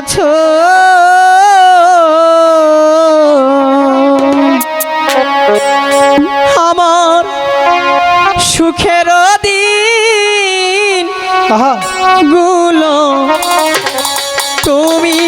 আছো? আমার সুখের দিনগুলো তুমি